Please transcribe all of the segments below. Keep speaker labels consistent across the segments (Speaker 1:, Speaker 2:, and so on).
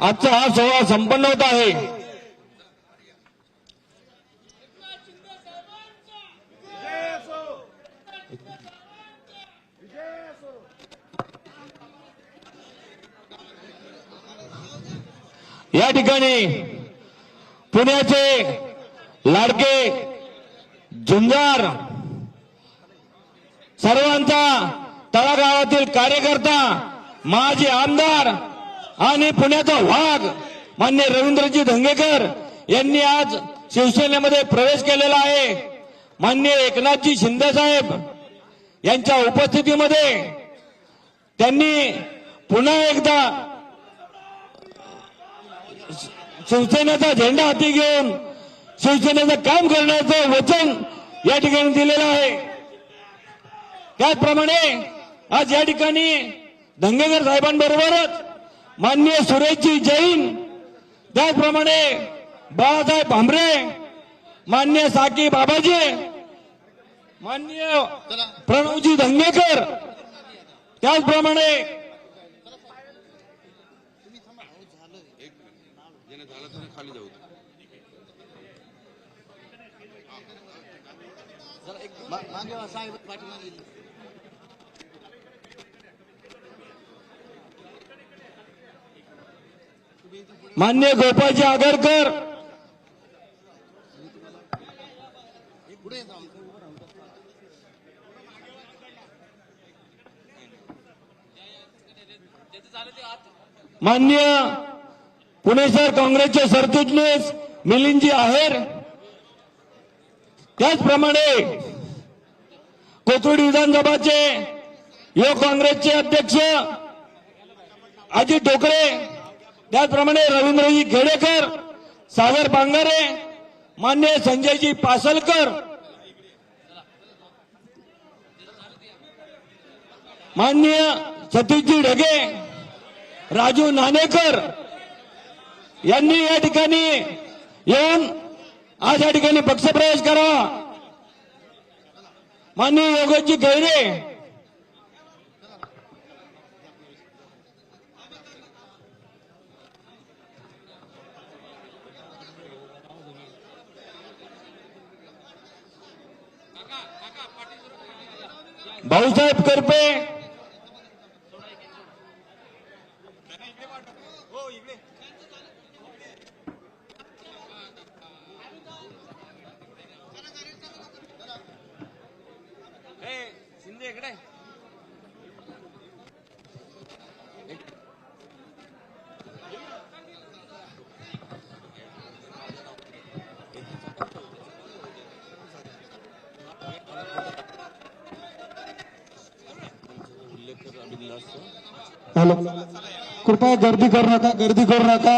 Speaker 1: आजचा हा सोहळा संपन्न होत आहे. या ठिकाणी पुण्याचे लाडके झुंजार सर्वांचा तळागाळातील कार्यकर्ता माजी आमदार आणि पुण्याचा वाघ मान्य रवींद्रजी धंगेकर यांनी आज शिवसेनेमध्ये प्रवेश केलेला आहे. मान्य एकनाथजी शिंदे साहेब यांच्या उपस्थितीमध्ये त्यांनी पुन्हा एकदा शिवसेनेचा झेंडा हाती घेऊन शिवसेनेचं काम करण्याचं वचन या ठिकाणी दिलेलं आहे. त्याचप्रमाणे आज या ठिकाणी धंगेकर साहेबांबरोबरच माननीय सुरेशजी जैन त्याचप्रमाणे बाळासाहेब भांबरे मान्य साकी बाबाजी माननीय प्रणवजी धंगेकर त्याचप्रमाणे
Speaker 2: ज्याने झालं त्याने खाली जाऊ दे.
Speaker 1: मान्य गोपाजी आगरकर. मान्य पुणे शहर काँग्रेसचे सरचिटणीस मिलिंदजी आहेर. त्याचप्रमाणे कोथरूड विधानसभाचे युवक काँग्रेसचे अध्यक्ष अजित ठोकरे त्याचप्रमाणे रवींद्रजी खेडेकर सागर बांगारे मान्य संजयजी पासलकर माननीय सतीशजी ढगे राजू नाणेकर यांनी या ठिकाणी येऊन आज या ठिकाणी पक्षप्रवेश करावा माननीय योगेशजी गैरे भाऊसाहेब करपे.
Speaker 2: शिंदे इकडे.
Speaker 3: हॅलो कृपया गर्दी करू नका गर्दी करू नका.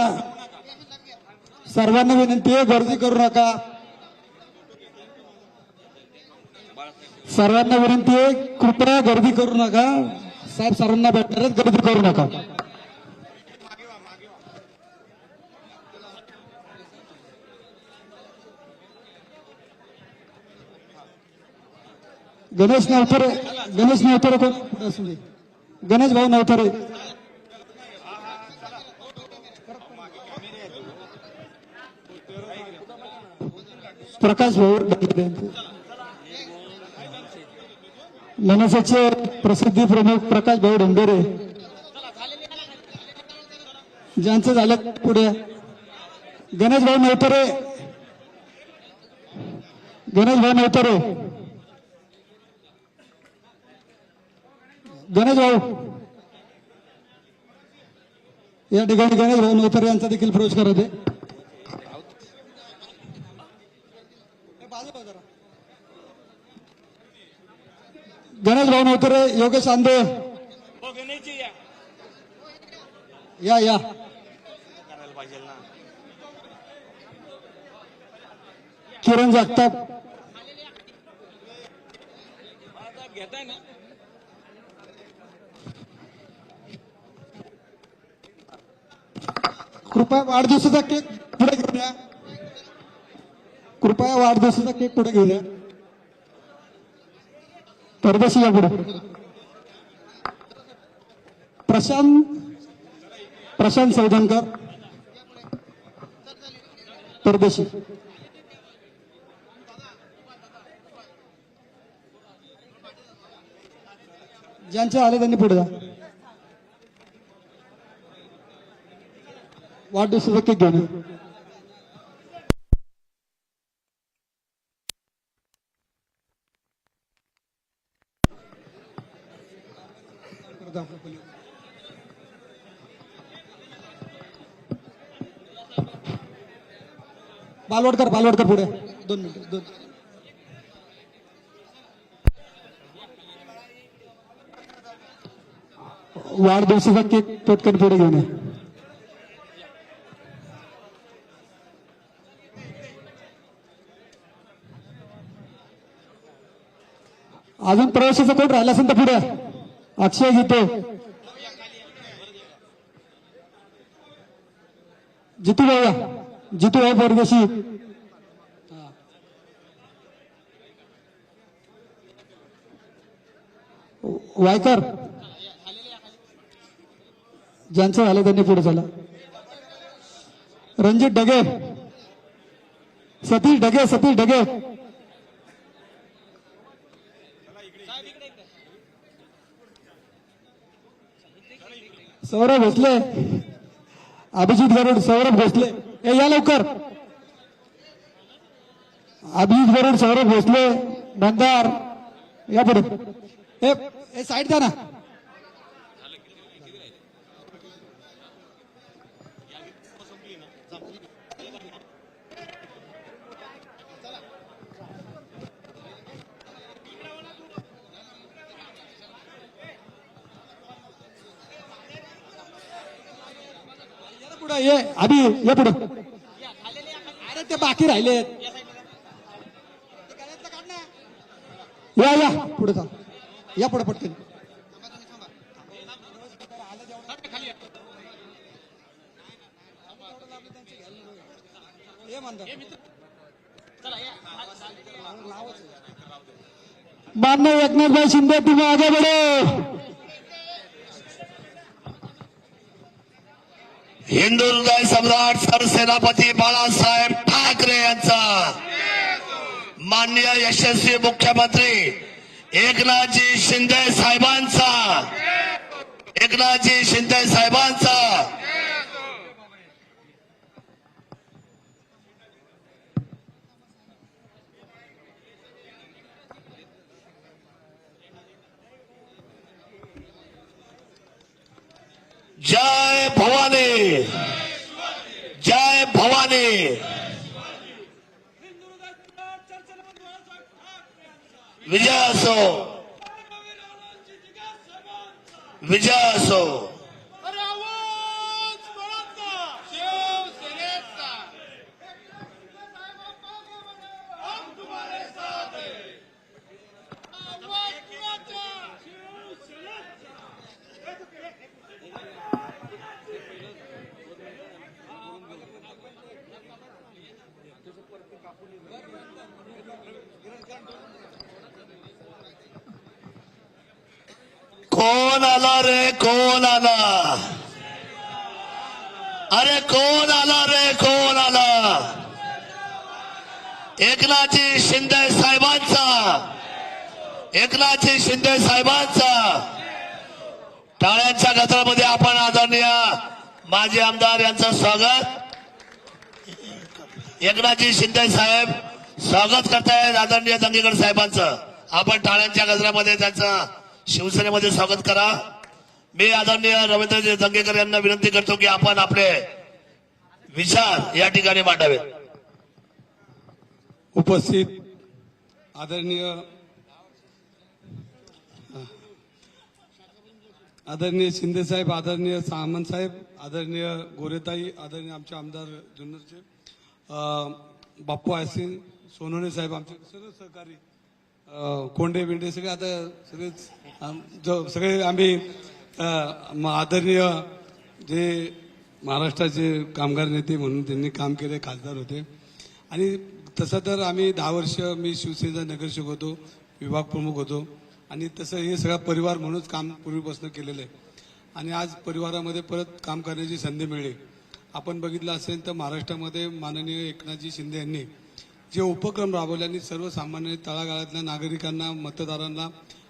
Speaker 3: सर्वांना विनंती आहे गर्दी करू नका. सर्वांना विनंती आहे कृपया गर्दी करू नका. साहेब सर्वांना भेटणार गर्दी करू नका. गणेश नवतरे गणेश नवतरे कोण? असू दे. गणेश भाऊ नवतरे प्रकाश भाऊ मनसेचे प्रसिद्धी प्रमुख प्रकाश भाऊ डोंगरे ज्यांचं झालं पुढे. गणेश भाऊ नवतरे गणेश भाऊ नवतरे गणेश भाऊ. या ठिकाणी गणेश भाऊ नवतरे यांचा देखील प्रवेश करत आहे. गणेश भाऊ नवतरे योगेश आंदे
Speaker 1: या.
Speaker 3: या. किरण जगताप.
Speaker 1: घेताय ना
Speaker 3: कृपया वाढदिवसाचा केक पुढे घेऊन या कृपया वाढदिवसाचा केक पुढे घेऊन या परदेशी या पुढे प्रशांत प्रशांत सौदनकर परदेशी ज्यांचे आले त्यांनी पुढे जा वाढदिवसाचा केक घेऊन या. बालवडकर बालवडकर पुढे. दोन मिनिट, दोन वाढदिवसाचा केक पटकन पुढे घेऊन अजून प्रवेशाचा कोण राहिला असेल तर पुढे? अक्षय गीते जितू भाऊ जितू भाऊ परदेशी वायकर. ज्यांचं झालं त्यांनी पुढे झालं रणजित डगे सतीश डगे सतीश डगे सौरभ भोसले. अभिजित गरुड सौरभ भोसले. ए या लवकर. अभिजित गरुड सौरभ भोसले नंदार. या पुढे. हे साईड द्या ना. ये अभि ये पुढे. अरे ते बाकी राहिले या या. पुढे जा. या पुढे पटकन. मान्य एकनाथ भाई शिंदे तुम्ही आगे बढ़ो.
Speaker 4: हिंदू हृदय सम्राट सरसेनापती बाळासाहेब ठाकरे यांचा माननीय यशस्वी मुख्यमंत्री एकनाथजी शिंदे साहेबांचा एकनाथजी शिंदे साहेबांचा जय भवानी। जय भवानी। विजय असो। विजय असो कोण आला रे कोण आला अरे कोण आला रे कोण आला एकनाथजी शिंदे साहेबांचा. एकनाथजी शिंदे साहेबांचा. टाळ्यांच्या गजरामध्ये आपण आदरणीय माजी आमदार यांचं स्वागत. एकनाथजी शिंदे साहेब स्वागत करतायत आदरणीय दंगेकर साहेबांचं. आपण टाळ्यांच्या गजरामध्ये त्यांचं शिवसेनेमध्ये स्वागत करा. मी आदरणीय रवींद्रजी दंगेकर यांना विनंती करतो की आपण आपले विचार या ठिकाणी मांडावेत.
Speaker 5: उपस्थित आदरणीय आदरणीय शिंदे साहेब आदरणीय सामंत साहेब आदरणीय गोरेताई आदरणीय आमचे आमदार जुन्नरचे बाप्पू आयसिंग सोनवणे साहेब आमचे सर्व सहकारी कोंडे बिंडे सगळे आता सगळेच आम- जो सगळे आम्ही म- आदरणीय जे महाराष्ट्राचे कामगार नेते म्हणून त्यांनी काम केले खासदार होते. आणि तसं तर आम्ही दहा वर्ष मी शिवसेनेचा नगरसेवक होतो विभाग प्रमुख होतो. आणि तसं हे सगळा परिवार म्हणूनच काम पूर्वीपासून केलेलं आहे. आणि आज परिवारामध्ये परत काम करण्याची संधी मिळली. आपण बघितलं असेल तर महाराष्ट्रामध्ये माननीय एकनाथजी शिंदे यांनी जे उपक्रम राबवले आणि सर्वसामान्य तळागाळातल्या नागरिकांना मतदारांना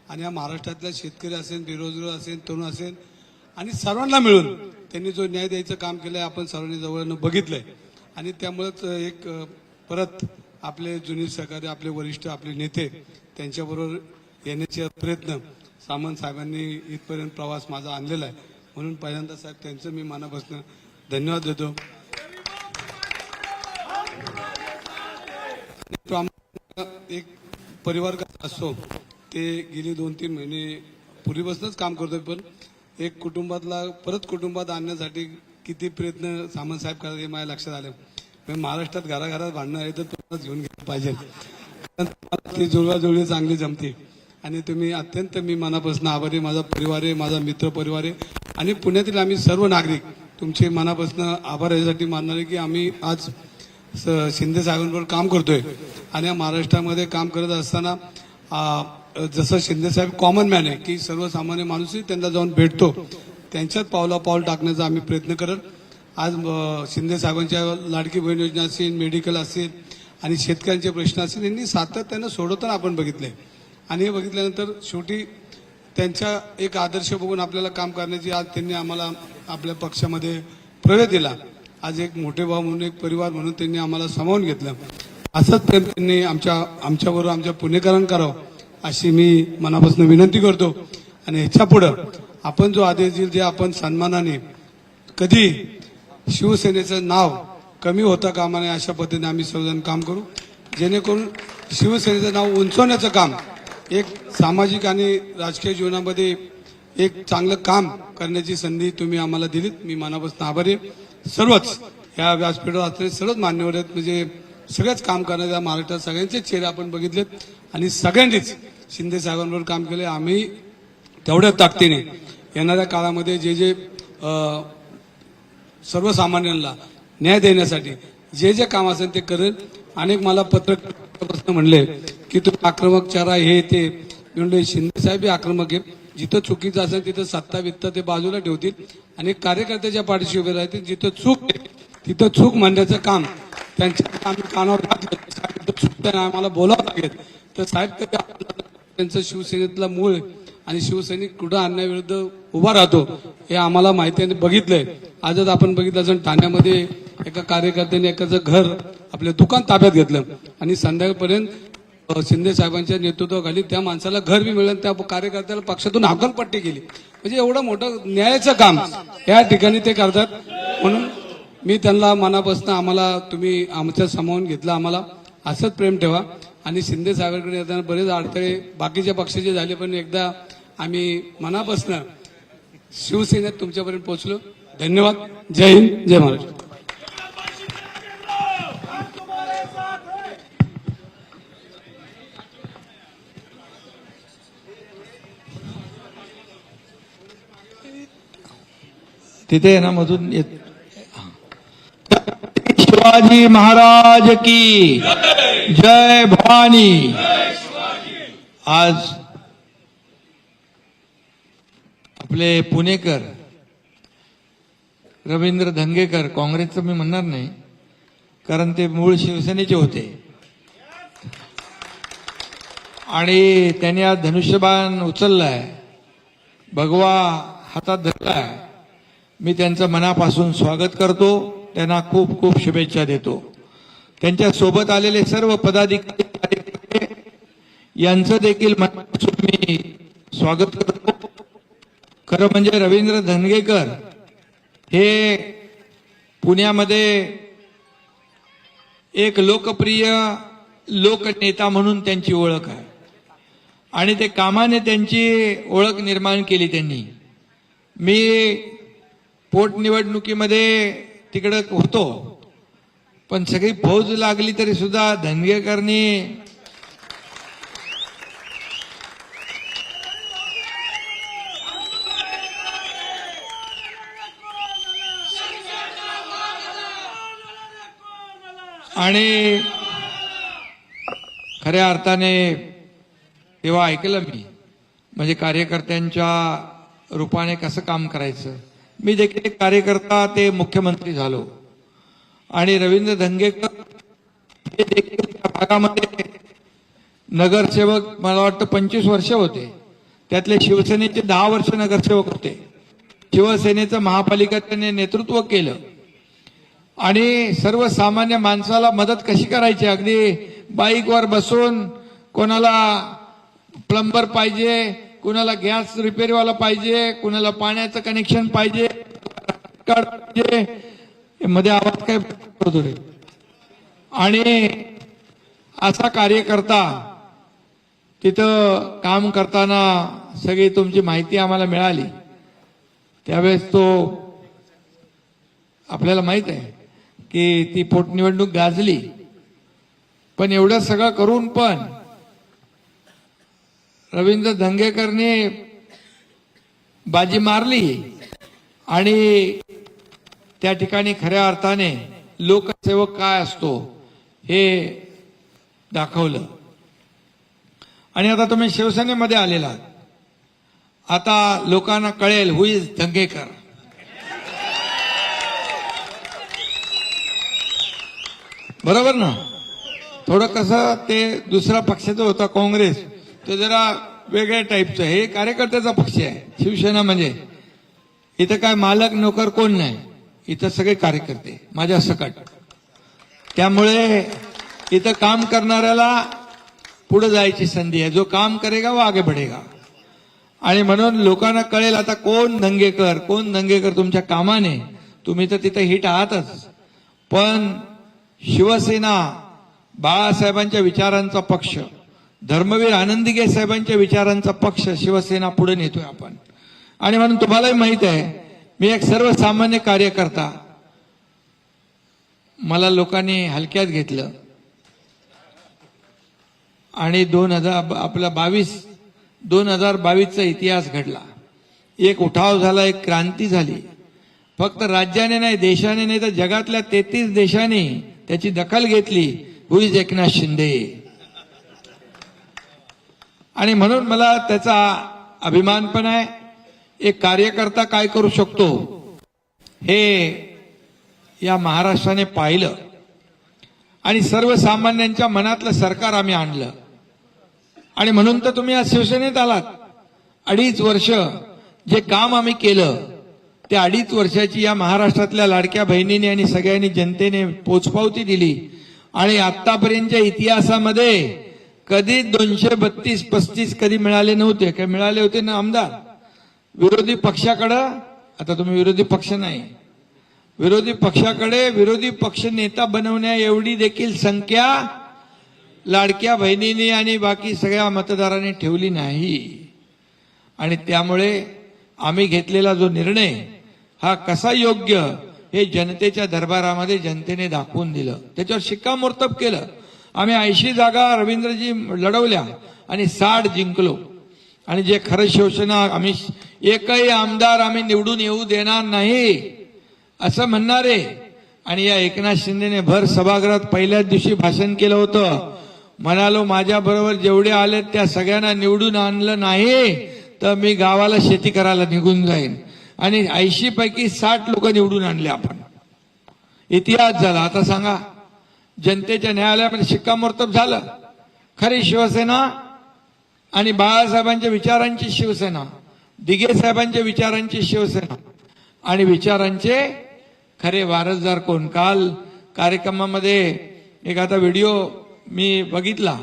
Speaker 5: आणि या महाराष्ट्रातल्या शेतकरी असेल बेरोजगार असेल तरुण असेल आणि सर्वांना मिळून त्यांनी जो न्याय द्यायचं काम केलं आहे आपण सर्वांनी जवळनं बघितलंय. आणि त्यामुळेच एक परत आपले जुनी सहकारी आपले वरिष्ठ आपले नेते त्यांच्याबरोबर येण्याचे प्रयत्न सामंत साहेबांनी इथपर्यंत प्रवास माझा आणलेला आहे. म्हणून पहिल्यांदा साहेब त्यांचं मी मनापासून धन्यवाद देतो. एक परिवार कसा असतो ते गेली दोन तीन महिने पूर्वीपासूनच काम करतोय पण एक कुटुंबातला परत कुटुंबात आणण्यासाठी किती प्रयत्न सामंत साहेब करतात हे माझ्या लक्षात आलं. महाराष्ट्रात घराघरात भांडणं आहे तर तुम्हाला घेऊन गेलं पाहिजे. कारण तुम्हाला ती जुळवाजुळवी चांगली जमते. आणि तुम्ही अत्यंत मी मनापासून आभारी माझा परिवार आहे माझा मित्र परिवार आहे. आणि पुण्यातील आम्ही सर्व नागरिक तुमचे मनापासून आभार यासाठी मानणार आहे की आम्ही आज स- शिंदे साहेबांबरोबर काम करतोय. आणि या महाराष्ट्रामध्ये काम करत असताना जसं शिंदे साहेब कॉमन मॅन आहे की सर्वसामान्य माणूसही त्यांना जाऊन भेटतो. त्यांच्यात पावला पाऊल टाकण्याचा आम्ही प्रयत्न करत आज शिंदे साहेबांच्या लाडकी बहीण योजना असेल मेडिकल असेल आणि शेतकऱ्यांचे प्रश्न असतील यांनी सातत्यानं सोडवताना आपण बघितले आणि हे बघितल्यानंतर शेवटी त्यांच्या एक आदर्श बघून आपल्याला काम करण्याची आज त्यांनी आम्हाला आपल्या पक्षामध्ये प्रवेश दिला. आज एक मोठे भाऊ म्हणून एक परिवार म्हणून त्यांनी आम्हाला सामावून घेतलं. असंच प्रेम त्यांनी आमच्या आमच्याबरोबर आमच्या पुणेकरण करावं अशी मी मनापासून विनंती करतो. आणि ह्याच्या पुढं आपण जो आदेश देईल जे आपण सन्मानाने कधी शिवसेनेचं नाव कमी होता कामा नये अशा पद्धतीने आम्ही सर्वजण काम करू. जेणेकरून शिवसेनेचं नाव उंचवण्याचं काम एक सामाजिक आणि राजकीय जीवनामध्ये एक चांगलं काम करण्याची संधी तुम्ही आम्हाला दिलीत. मी मनापासून आभारी सर्वच या व्यासपीठावर असलेले सर्वच मान्यवर आहेत. म्हणजे सगळेच काम करणाऱ्या महाराष्ट्रात सगळ्यांचे चेहरे आपण बघितलेत आणि सगळ्यांनीच शिंदे साहेबांवर काम केले आम्ही तेवढ्या ताकदीने येणाऱ्या काळामध्ये जे जे सर्वसामान्यांना न्याय देण्यासाठी जे जे काम असेल ते करेल. अनेक मला पत्रकार म्हणले की तुम्ही आक्रमक चारा हे ते मी म्हणले शिंदे साहेब हे आक्रमक आहे जिथं चुकीचं असेल तिथं सत्ता वित्त ते बाजूला ठेवतील. आणि कार्यकर्त्याच्या पाठीशी उभे राहतील. जिथं चूक आहे, तिथं चूक म्हणण्याचं काम त्यांच्या आम्ही कानावर घातलं चूक आम्हाला बोलावं लागेल. तर साहेब त्यांचं शिवसेनेतला मूळ आणि शिवसैनिक कुठं अन्यायाविरुद्ध उभा राहतो हे आम्हाला माहिती आहे. आणि बघितलंय. आजच आपण बघितलं असेल ठाण्यामध्ये एका कार्यकर्त्याने एकाचं घर आपलं दुकान ताब्यात घेतलं. आणि संध्याकाळपर्यंत शिंदे साहेबांच्या नेतृत्वाखाली त्या माणसाला घर बी मिळेल त्या कार्यकर्त्याला पक्षातून हकलपट्टी केली. म्हणजे एवढं मोठं न्यायाचं काम या ठिकाणी ते करतात. म्हणून मी त्यांना मनापासून आम्हाला तुम्ही आमच्या सामावून घेतलं आम्हाला. असंच प्रेम ठेवा. आणि शिंदे साहेबांकडे येताना बरेच अडथळे बाकीच्या पक्षाचे झाले पण एकदा आम्ही मनापासून शिवसेनेत तुमच्यापर्यंत पोहोचलो. धन्यवाद. जय हिंद. जय महाराष्ट्र.
Speaker 6: तिथे आहे ना मधून येत. शिवाजी महाराज की जय भवानी. आज आपले पुणेकर रवींद्र धंगेकर काँग्रेसचं मी म्हणणार नाही कारण ते मूळ शिवसेनेचे होते. आणि त्यांनी आज धनुष्यबाण उचललाय भगवा हातात धरलाय. मी त्यांचं मनापासून स्वागत करतो त्यांना खूप खूप शुभेच्छा देतो. त्यांच्यासोबत आलेले सर्व पदाधिकारी कार्यकर्ते यांचं देखील मनापासून मी स्वागत करतो. खरं म्हणजे रवींद्र धनगेकर हे पुण्यामध्ये एक लोकप्रिय लोकनेता म्हणून त्यांची ओळख आहे. आणि ते कामाने त्यांची ओळख निर्माण केली त्यांनी. मी पोटनिवडणुकीमध्ये तिकडं होतो. पण सगळी फौज लागली तरी सुद्धा धनगेकरनी आणि खऱ्या अर्थाने तेव्हा ऐकलं मी. म्हणजे कार्यकर्त्यांच्या रूपाने कसं काम करायचं? मी देखील एक कार्यकर्ता ते मुख्यमंत्री झालो. आणि रवींद्र धंगेकर हे देखील त्या भागामध्ये नगरसेवक मला वाटतं पंचवीस वर्ष होते. त्यातले शिवसेनेचे दहा वर्ष नगरसेवक होते. शिवसेनेचं महापालिका त्यांनी नेतृत्व केलं. आणि सर्वसामान्य माणसाला मदत कशी करायची? अगदी बाईकवर बसून कोणाला प्लंबर पाहिजे कुणाला गॅस रिपेअरवाला पाहिजे कुणाला पाण्याचं कनेक्शन पाहिजे मध्ये आवाज काय होतो रे? आणि असा कार्यकर्ता तिथं काम करताना सगळी तुमची माहिती आम्हाला मिळाली. त्यावेळेस तो आपल्याला माहीत आहे. की ती पोटनिवडणूक गाजली. पण एवढं सगळं करून पण रवींद्र धंगेकरने बाजी मारली आणि त्या ठिकाणी खऱ्या अर्थाने लोकसेवक काय असतो हे दाखवलं. आणि आता तुम्ही शिवसेनेमध्ये आलेला आता लोकांना कळेल हु इज धंगेकर. बरोबर ना? थोडं कसं ते दुसरा पक्षाचं होता काँग्रेस तो जरा वेगळ्या टाईपचं हे कार्यकर्त्याचा पक्ष आहे. शिवसेना म्हणजे. इथं काय मालक नोकर कोण नाही. इथं सगळे कार्यकर्ते. माझ्या सकट. त्यामुळे इथं काम करणाऱ्याला पुढे जायची संधी आहे. जो काम करेगा व आगे बढ़ेगा. आणि म्हणून लोकांना कळेल आता कोण दंगेकर कोण दंगेकर तुमच्या कामाने? तुम्ही तर तिथं हिट आहातच. पण शिवसेना बाळासाहेबांच्या विचारांचा पक्ष धर्मवीर आनंदीगे साहेबांच्या विचारांचा पक्ष शिवसेना पुढे नेतोय आपण. आणि म्हणून तुम्हालाही माहीत आहे मी एक सर्वसामान्य कार्यकर्ता. मला लोकांनी हलक्यात घेतलं. आणि दोन हजार आपला बावीस दोन हजार बावीसचा इतिहास घडला. एक उठाव झाला एक क्रांती झाली. फक्त राज्याने नाही देशाने नाही तर जगातल्या तेहतीस देशांनी त्याची दखल घेतली. हु इज एकनाथ शिंदे आणि म्हणून मला त्याचा अभिमान पण आहे. एक कार्यकर्ता काय करू शकतो? हे या महाराष्ट्राने पाहिलं. आणि सर्वसामान्यांच्या मनातलं सरकार आम्ही आणलं. आणि म्हणून तर तुम्ही आज शिवसेनेत आलात. अडीच वर्ष जे काम आम्ही केलं त्या अडीच वर्षाची या महाराष्ट्रातल्या लाडक्या बहिणीने आणि सगळ्यांनी जनतेने पोचपावती दिली. आणि आतापर्यंतच्या इतिहासामध्ये कधी दोनशे बत्तीस पस्तीस कधी मिळाले नव्हते. काय मिळाले होते ना आमदार? विरोधी पक्षाकडं आता तुम्ही विरोधी पक्ष नाही. विरोधी पक्षाकडे विरोधी पक्ष नेता बनवण्या एवढी देखील संख्या लाडक्या बहिणीने आणि बाकी सगळ्या मतदारांनी ठेवली नाही. आणि त्यामुळे आम्ही घेतलेला जो निर्णय हा कसा योग्य हे जनतेच्या दरबारामध्ये जनतेने दाखवून दिलं. त्याच्यावर शिक्कामोर्तब केलं. आम्ही ऐंशी जागा रवींद्रजी लढवल्या आणि साठ जिंकलो. आणि जे खरं शिवसेना आम्ही एकही आमदार आम्ही निवडून येऊ देणार नाही असं म्हणणारे. आणि या एकनाथ शिंदेने भर सभागृहात पहिल्याच दिवशी भाषण केलं होतं. म्हणालो माझ्याबरोबर जेवढे आले त्या सगळ्यांना निवडून आणलं नाही तर मी गावाला शेती करायला निघून जाईन. आणि ऐंशी पैकी साठ लोक निवडून आणले आपण. इतिहास झाला. आता सांगा जनतेच्या न्यायालयामध्ये शिक्कामोर्तब झालं. खरी शिवसेना आणि बाळासाहेबांच्या विचारांची शिवसेना दिघे साहेबांच्या विचारांची शिवसेना आणि विचारांचे खरे वारसदार कोण? काल कार्यक्रमामध्ये एक आता व्हिडिओ मी बघितला.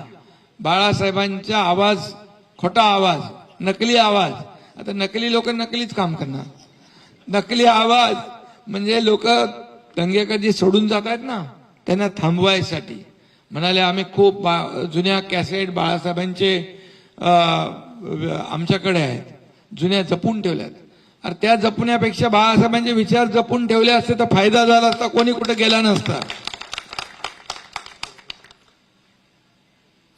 Speaker 6: बाळासाहेबांचा आवाज खोटा आवाज नकली आवाज. आता नकली लोक नकलीच काम करणार. नकली आवाज. म्हणजे लोक दंगे कधी सोडून जात आहेत ना त्यांना थांबवायसाठी. म्हणाले आम्ही खूप बा- जुन्या कॅसेट बाळासाहेबांचे आमच्याकडे आहेत. जुन्या जपून ठेवल्यात. अरे त्या जपण्यापेक्षा बाळासाहेबांचे विचार जपून ठेवले असते तर फायदा झाला असता कोणी कुठे गेला नसता.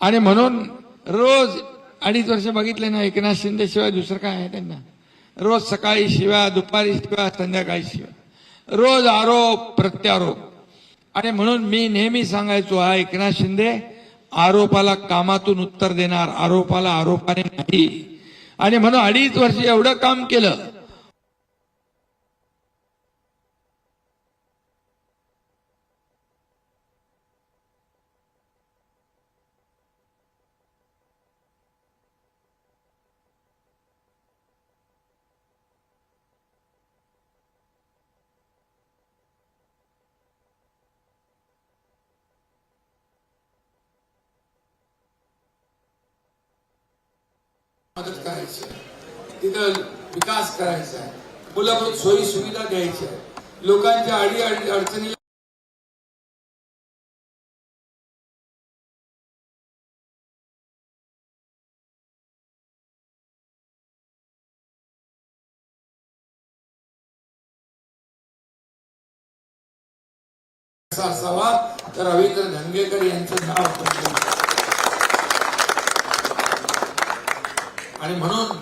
Speaker 6: आणि म्हणून रोज अडीच वर्ष बघितले ना एकनाथ शिंदे शिवाय दुसरं काय आहे त्यांना? रोज सकाळी शिव्या दुपारी शिव्या संध्याकाळी शिव्या. रोज आरोप प्रत्यारोप. आणि म्हणून मी नेहमी सांगायचो हा एकनाथ शिंदे आरोपाला कामातून उत्तर देणार आरोपाला आरोपाने नाही. आणि म्हणून अडीच वर्ष एवढं काम केलं करायचा आहे. मूलभूत सोयी सुविधा द्यायच्या लोकांच्या अडी अडचणी असावा तर रवींद्र धंगेकर यांचं नाव आणि म्हणून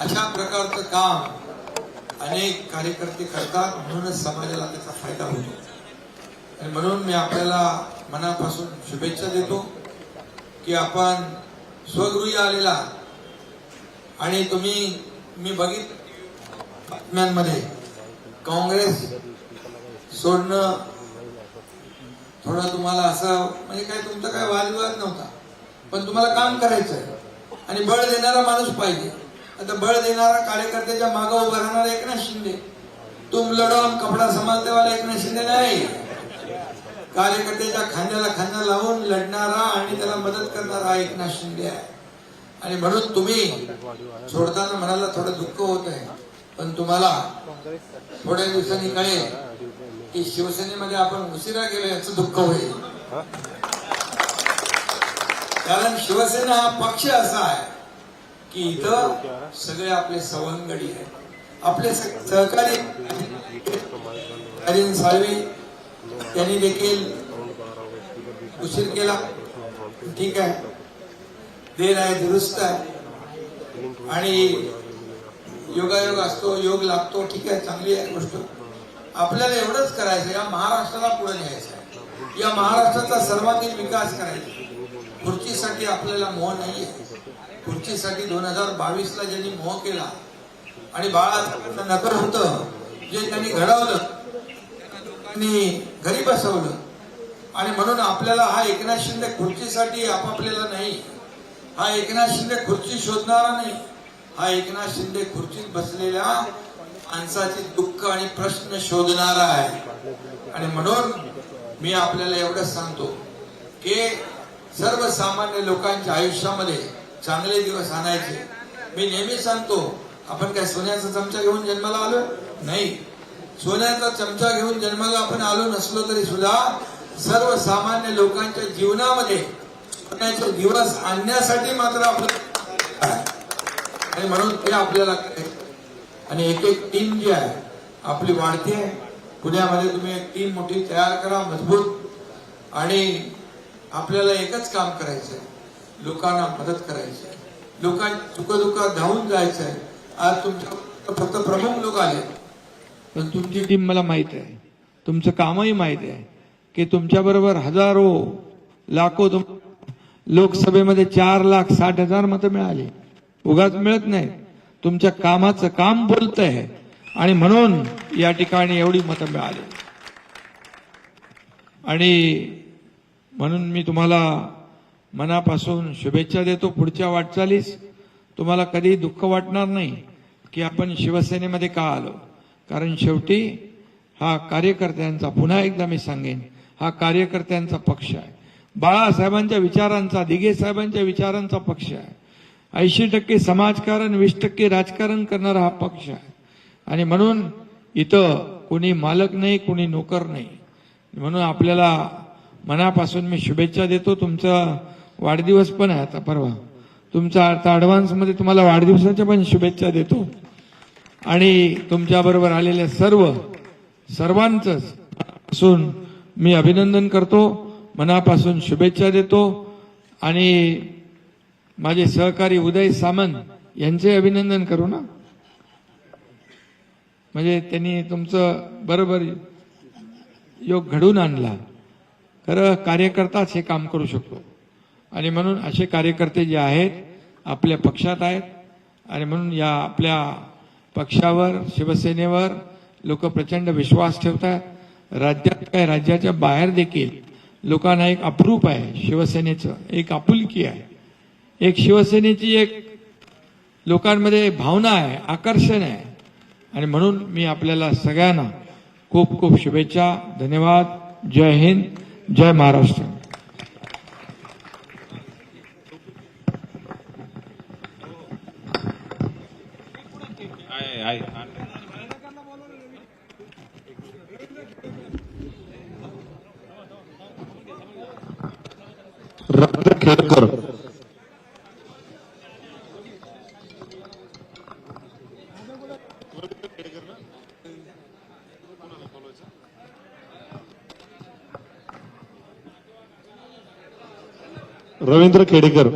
Speaker 6: अशा प्रकारचं काम अनेक कार्यकर्ते करतात म्हणूनच समाजाला त्याचा फायदा होतो. आणि म्हणून मी आपल्याला मनापासून शुभेच्छा देतो की आपण स्वगृही आलेला आणि तुम्ही मी बघित बातम्यांमध्ये काँग्रेस सोडणं थोडं तुम्हाला असं म्हणजे काय तुमचा काय वादविवाद नव्हता पण तुम्हाला काम करायचं आहे आणि बळ देणारा माणूस पाहिजे. आता बळ देणारा कार्यकर्त्याच्या मागं उभा राहणारा एकनाथ शिंदे. तुम लढो हम कपडा संभालते वाला एकनाथ शिंदे नाही. कार्यकर्त्याच्या खांद्याला खांदा लावून लढणारा आणि त्याला मदत करणारा एकनाथ शिंदे आहे. आणि म्हणून तुम्ही सोडताना मनाला थोडं दुःख होत आहे. पण तुम्हाला थोड्या दिवसांनी कळेल की शिवसेनेमध्ये आपण उशिरा गेलो याचं दुःख होईल. कारण शिवसेना हा पक्ष असा आहे. की इथं सगळे आपले सवंगडी आहेत. आपले सहकारी साळवी त्यांनी देखील उशीर केला. ठीक आहे. देर आहे दुरुस्त आहे. आणि योगायोग असतो योग लागतो ठीक आहे चांगली आहे गोष्ट. आपल्याला एवढंच करायचं या महाराष्ट्राला पुढे न्यायचं आहे. या महाराष्ट्राचा सर्वांगीण विकास करायचा खुर्चीसाठी आपल्याला मोह नाहीये. खुर्चीसाठी दोन हजार बावीस ला ज्यांनी मोह केला आणि बाळा नकर होतं जे त्यांनी घडवलं त्यांनी घरी बसवलं. आणि म्हणून आपल्याला हा एकनाथ शिंदे खुर्चीसाठी आपापलेला नाही. हा एकनाथ शिंदे खुर्ची शोधणारा नाही. हा एकनाथ शिंदे खुर्चीत बसलेल्या माणसाचे दुःख आणि प्रश्न शोधणारा आहे. आणि म्हणून मी आपल्याला एवढंच सांगतो की सर्वसामान्य लोकांच्या आयुष्यामध्ये चांगले दिवस आणायचे. मी नेहमी सांगतो आपण काय सोन्याचा चमचा घेऊन जन्माला आलो नाही. सोन्याचा चमचा घेऊन जन्माला आपण आलो नसलो तरी सुद्धा सर्वसामान्य लोकांच्या जीवनामध्ये दिवस आणण्यासाठी मात्र आपलं आणि म्हणून ते आपल्याला आणि एक एक टीम जी आहे आपली वाढते पुण्यामध्ये तुम्ही एक टीम मोठी तयार करा मजबूत. आणि आपल्याला एकच काम करायचं आहे लोकांना मदत करायची आहे. लोकांच्या सुखदुःखात धावून जायचं आहे. आज तुमच्या फक्त प्रमुख लोक आले.
Speaker 7: पण तुमची टीम मला माहीत आहे. तुमचं कामही माहीत आहे. की तुमच्याबरोबर हजारो लाखो तुम लोकसभेमध्ये चार लाख साठ हजार मतं मिळाली. उगाच मिळत नाही तुमच्या कामाचं काम बोलत आहे आणि म्हणून या ठिकाणी एवढी मतं मिळाली. आणि म्हणून मी तुम्हाला मनापासून शुभेच्छा देतो. पुढच्या वाटचालीस तुम्हाला कधी दुःख वाटणार नाही की आपण शिवसेनेमध्ये का आलो. कारण शेवटी हा कार्यकर्त्यांचा पुन्हा एकदा मी सांगेन हा कार्यकर्त्यांचा पक्ष आहे. बाळासाहेबांच्या विचारांचा दिघे साहेबांच्या विचारांचा पक्ष आहे. ऐंशी टक्के समाजकारण वीस टक्के राजकारण करणारा हा पक्ष आहे. आणि म्हणून इथं कोणी मालक नाही कोणी नोकर नाही. म्हणून आपल्याला मनापासून मी शुभेच्छा देतो. तुमचा वाढदिवस पण आहे आता परवा. तुमचा आता ॲडव्हान्समध्ये तुम्हाला वाढदिवसाच्या पण शुभेच्छा देतो. आणि तुमच्याबरोबर आलेल्या सर्व सर्वांचंच असून मी अभिनंदन करतो मनापासून शुभेच्छा देतो आणि माझे सहकारी उदय सामंत यांचे अभिनंदन करू ना? म्हणजे त्यांनी तुमचं बरोबर योग घडून आणला. खरं कार्यकर्ताच हे काम करू शकतो. आणि म्हणून असे कार्यकर्ते जे आहेत आपल्या पक्षात आहेत आणि म्हणून या आपल्या पक्षावर शिवसेनेवर लोक प्रचंड विश्वास ठेवतात. राज्यात काय राज्याच्या बाहेर देखील लोकांना एक अप्रूप आहे. शिवसेनेचं एक आपुलकी आहे. एक शिवसेनेची एक लोकांमध्ये भावना आहे आकर्षण आहे. आणि म्हणून मी आपल्याला सगळ्यांना खूप खूप शुभेच्छा धन्यवाद. जय हिंद जय महाराष्ट्र.
Speaker 8: కేట్కర్ రవీంద్ర కేడికర్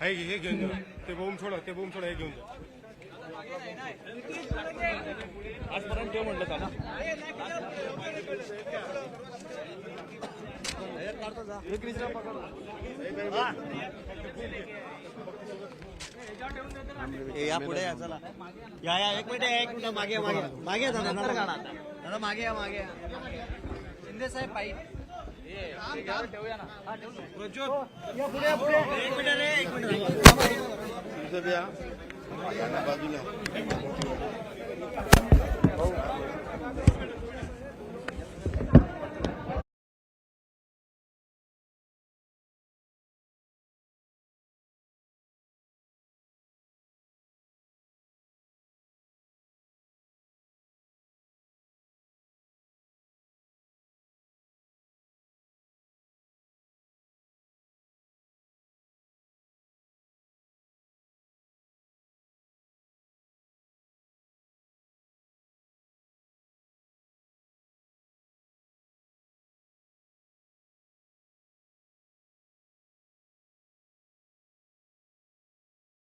Speaker 9: हे घे, हे घेऊन जा ते बोम सोडा ते बोम सोडा हे घेऊन जा
Speaker 10: या पुढे या चला. या या एक मिनिट एक मिनिट मागे मागे. मागे दादा काढा दादा मागे या मागे या. शिंदे साहेब
Speaker 11: बाजूला